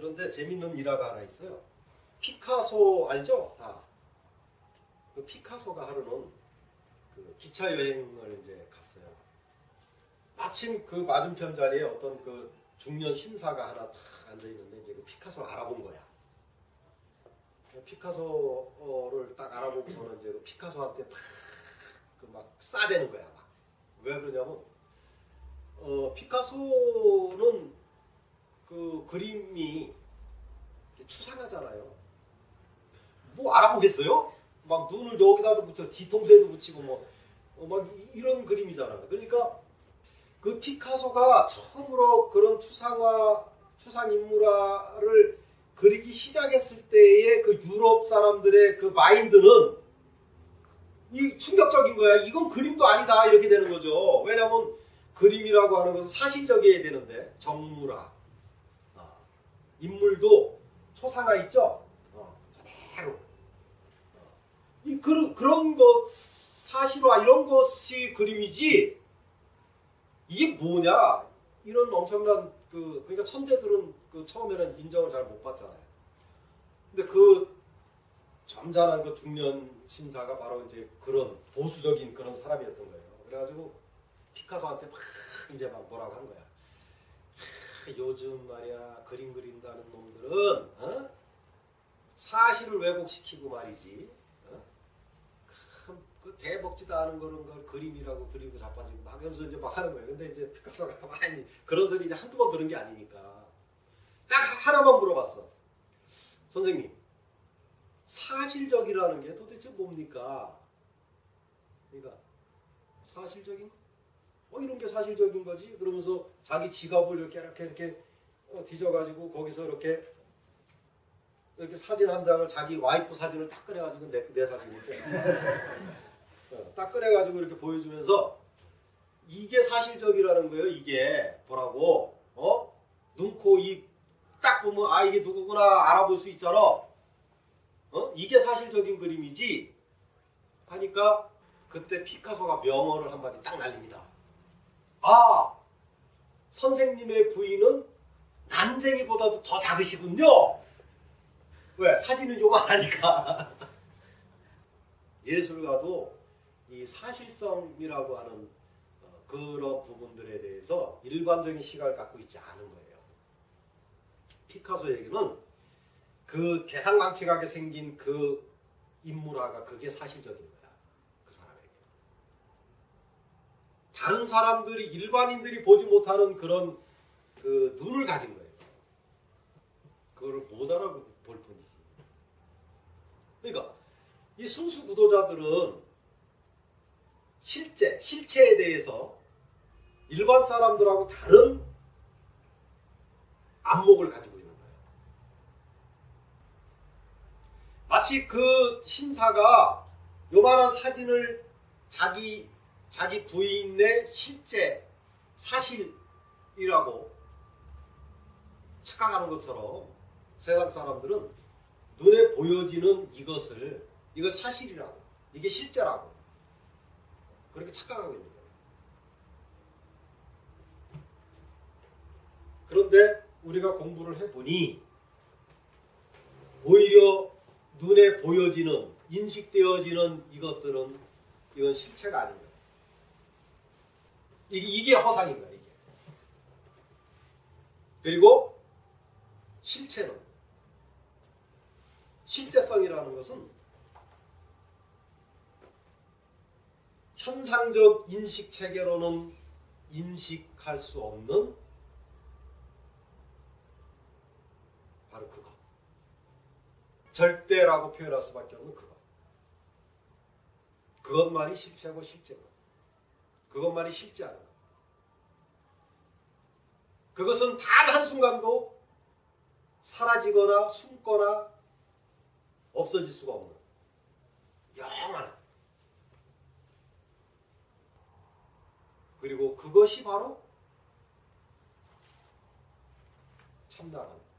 그런데 재밌는 일화가 하나 있어요. 피카소 알죠? 다. 그 피카소가 하루는 그 기차 여행을 이제 갔어요. 마침 그 맞은편 자리에 어떤 그 중년 신사가 하나 탁 앉아 있는데 이제 그 피카소를 알아본 거야. 피카소를 딱 알아보고서는 이제 그 피카소한테 막그막 싸대는 거야. 막. 왜 그러냐면 어 피카소는 그 그림이 추상하잖아요. 뭐 알아보겠어요? 막 눈을 여기다도 붙여 뒤통수에도 붙이고 뭐, 어, 막 이런 그림이잖아. 그러니까 그 피카소가 처음으로 그런 추상화, 추상 인물화를 그리기 시작했을 때의 그 유럽 사람들의 그 마인드는 이 충격적인 거야. 이건 그림도 아니다 이렇게 되는 거죠. 왜냐하면 그림이라고 하는 것은 사실적이어야 되는데 아, 인물도 초상화 있죠. 어, 그대로 어, 이 그런 그런 것 사실화 이런 것이 그림이지 이게 뭐냐 이런 엄청난 그 그러니까 천재들은 그 처음에는 인정을 잘 못 받잖아요. 근데 그 점잖은 그 중년 신사가 바로 이제 그런 보수적인 그런 사람이었던 거예요. 그래가지고 피카소한테 막 이제 막 뭐라고 한 거야. 하, 요즘 말이야 그림 그린다는 놈들은 어? 사실을 왜곡시키고 말이지. 어? 큰, 그 대먹지도 않은 거는 걸 그림이라고 그리고 자빠지고 막 하면서 이제 막 하는 거예요. 근데 이제 피카소가 많이 그런 소리 이제 한두 번 들은 게 아니니까 딱 하나만 물어봤어. 선생님. 사실적이라는 게 도대체 뭡니까? 그러니까 사실적인 어 이런 게 사실적인 거지. 그러면서 자기 지갑을 이렇게 이렇게 이렇게 어, 뒤져가지고 거기서 이렇게 이렇게 사진 한 장을 자기 와이프 사진을 딱 꺼내가지고 내, 내 사진인데 어, 딱 꺼내가지고 이렇게 보여주면서 이게 사실적이라는 거예요 이게. 보라고? 어? 눈, 코, 입 딱 보면 아 이게 누구구나 알아볼 수 있잖아. 어? 이게 사실적인 그림이지? 하니까 그때 피카소가 명언을 한마디 딱 날립니다. 아 선생님의 부인은 난쟁이보다도 더 작으시군요. 왜 사진은 요만하니까. 예술가도 이 사실성이라고 하는 어, 그런 부분들에 대해서 일반적인 시각을 갖고 있지 않은 거예요. 피카소에게는 그 계산강측하게 생긴 그 인물화가 그게 사실적인. 그 사람에게. 다른 사람들이 일반인들이 보지 못하는 그런 그 눈을 가진 거예요. 그거를 못 알아볼 뿐이지. 그러니까 이 순수 구도자들은 실제 실체에 대해서 일반 사람들하고 다른 안목을 가지고 있는 거예요. 마치 그 신사가 요만한 사진을 자기 자기 부인의 실제 사실이라고 착각하는 것처럼 세상 사람들은 눈에 보여지는 이것을 이걸 사실이라고 이게 실제라고 그렇게 착각하고 있는 거예요. 그런데 우리가 공부를 해보니 오히려 눈에 보여지는 인식되어지는 이것들은 이건 실체가 거예요. 이게, 이게 허상인 거야 이게. 그리고 실체는 실제성이라는 것은 현상적 인식 체계로는 인식할 수 없는 바로 그것. 절대라고 표현할 수밖에 없는 그것. 그것만이 실체고 실제고. 그것만이 실제하는 것. 그것은 단 한순간도 사라지거나 숨거나 없어질 수가 없는 영원한. 그리고 그것이 바로 참나라는